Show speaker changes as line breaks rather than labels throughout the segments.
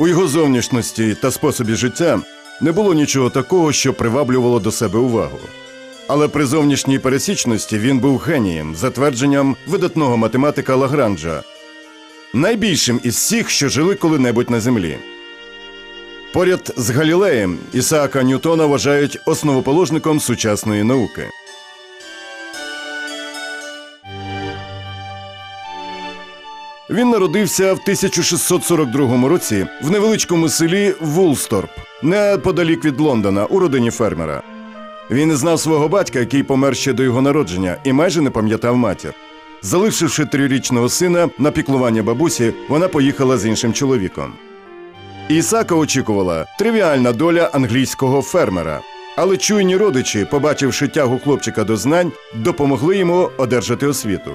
У його зовнішності та способі життя не було нічого такого, що приваблювало до себе увагу. Але при зовнішній пересічності він був генієм, за твердженням видатного математика Лагранжа, найбільшим із всіх, що жили коли-небудь на землі. Поряд з Галілеєм Ісаака Ньютона вважають основоположником сучасної науки. Він народився в 1642 році в невеличкому селі Вулсторп, неподалік від Лондона, у родині фермера. Він знав свого батька, який помер ще до його народження, і майже не пам'ятав матір. Залишивши трирічного сина на піклування бабусі, вона поїхала з іншим чоловіком. Ісака очікувала тривіальна доля англійського фермера. Але чуйні родичі, побачивши тягу хлопчика до знань, допомогли йому одержати освіту.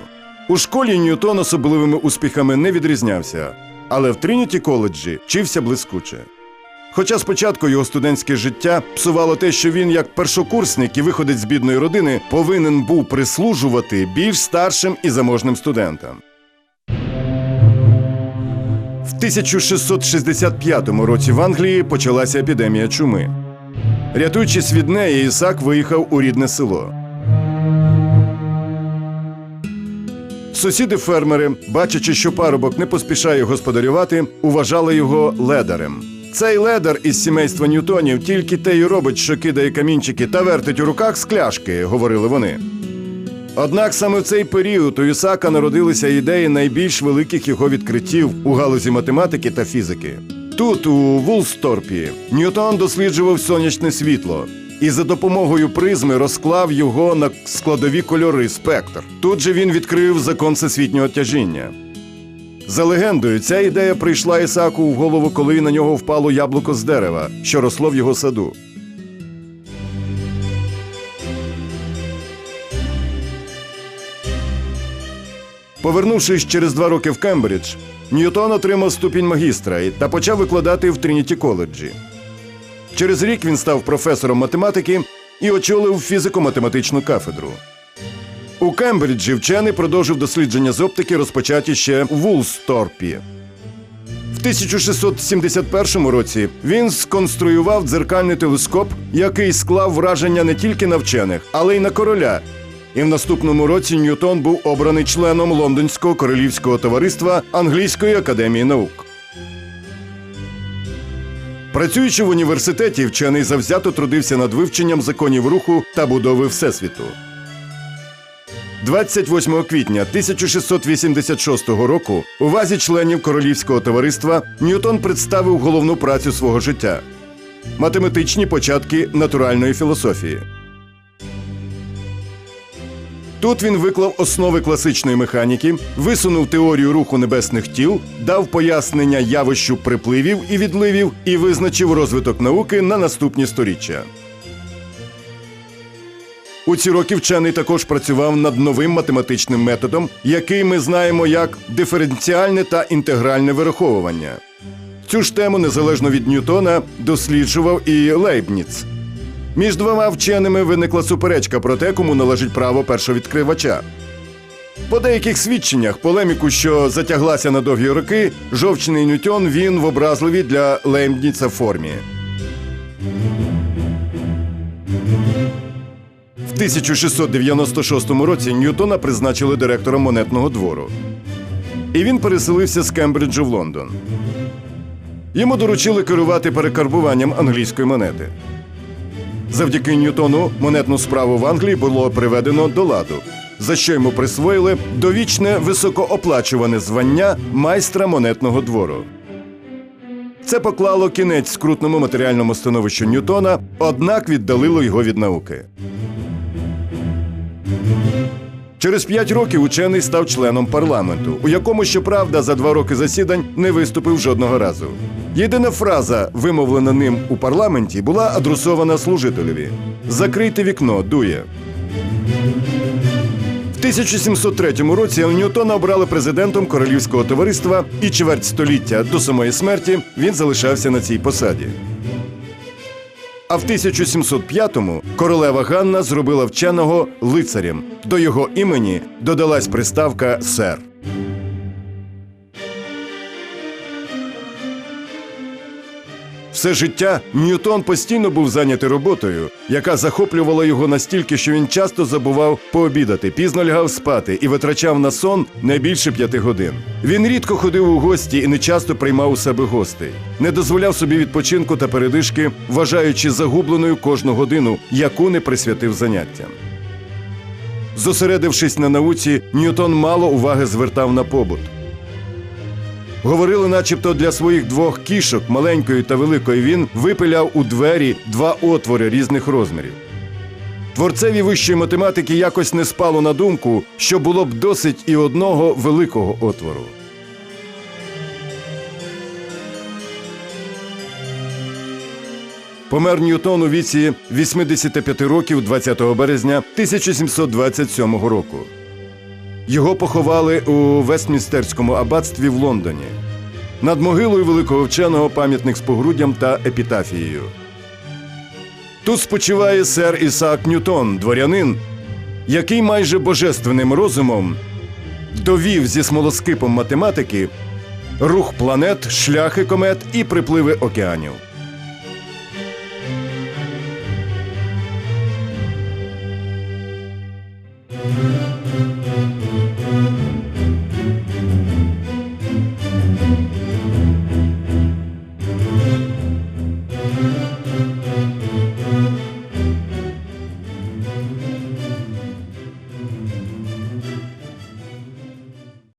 У школі Ньютон особливими успіхами не відрізнявся, але в Трініті коледжі вчився блискуче. Хоча спочатку його студентське життя псувало те, що він, як першокурсник і виходець з бідної родини, повинен був прислужувати більш старшим і заможним студентам. В 1665 році в Англії почалася епідемія чуми. Рятуючись від неї, Ісак виїхав у рідне село. Сусіди-фермери, бачачи, що парубок не поспішає господарювати, уважали його ледарем. Цей ледар із сімейства Ньютонів тільки те й робить, що кидає камінчики та вертить у руках скляшки, говорили вони. Однак саме в цей період у Ісака народилися ідеї найбільш великих його відкриттів у галузі математики та фізики. Тут, у Вулсторпі, Ньютон досліджував сонячне світло і за допомогою призми розклав його на складові кольори спектр. Тут же він відкрив закон всесвітнього тяжіння. За легендою, ця ідея прийшла Ісаку в голову, коли на нього впало яблуко з дерева, що росло в його саду. Повернувшись через два роки в Кембридж, Ньютон отримав ступінь магістра та почав викладати в Трініті коледжі. Через рік він став професором математики і очолив фізико-математичну кафедру. У Кембриджі вчений продовжив дослідження з оптики, розпочаті ще в Вулсторпі. В 1671 році він сконструював дзеркальний телескоп, який склав враження не тільки на вчених, але й на короля. І в наступному році Ньютон був обраний членом Лондонського королівського товариства Англійської академії наук. Працюючи в університеті, вчений завзято трудився над вивченням законів руху та будови Всесвіту. 28 квітня 1686 року у вазі членів королівського товариства Ньютон представив головну працю свого життя математичні початки натуральної філософії. Тут він виклав основи класичної механіки, висунув теорію руху небесних тіл, дав пояснення явищу припливів і відливів і визначив розвиток науки на наступні сторіччя. У ці роки вчений також працював над новим математичним методом, який ми знаємо як диференціальне та інтегральне вираховування. Цю ж тему незалежно від Ньютона досліджував і Лейбніц. Між двома вченими виникла суперечка про те, кому належить право першовідкривача. По деяких свідченнях полеміку, що затяглася на довгі роки, жовчний Ньютон він в образливій для Лейбніца формі. В 1696 році Ньютона призначили директором монетного двору. І він переселився з Кембриджу в Лондон. Йому доручили керувати перекарбуванням англійської монети. Завдяки Ньютону монетну справу в Англії було приведено до ладу, за що йому присвоїли довічне високооплачуване звання майстра монетного двору. Це поклало кінець скрутному матеріальному становищу Ньютона, однак віддалило його від науки. Через п'ять років учений став членом парламенту, у якому, щоправда, за два роки засідань не виступив жодного разу. Єдина фраза, вимовлена ним у парламенті, була адресована служителеві: Закрийте вікно, дує. В 1703 році Ньютона обрали президентом королівського товариства, і чверть століття до самої смерті він залишався на цій посаді. А в 1705-му королева Ганна зробила вченого лицарем. До його імені додалась приставка сер. Все життя Ньютон постійно був зайнятий роботою, яка захоплювала його настільки, що він часто забував пообідати, пізно лягав спати і витрачав на сон не більше п'яти годин. Він рідко ходив у гості і не часто приймав у себе гостей, не дозволяв собі відпочинку та передишки, вважаючи загубленою кожну годину, яку не присвятив заняттям. Зосередившись на науці, Ньютон мало уваги звертав на побут. Говорили, начебто для своїх двох кішок, маленької та великої, він випиляв у двері два отвори різних розмірів. Творцеві вищої математики якось не спало на думку, що було б досить і одного великого отвору. Помер Ньютон у віці 85 років 20 березня 1727 року. Його поховали у Вестмінстерському аббатстві в Лондоні. Над могилою великого вченого пам'ятник з погруддям та епітафією. Тут спочиває сер Ісаак Ньютон, дворянин, який майже божественним розумом довів зі смолоскипом математики рух планет, шляхи комет і припливи океанів.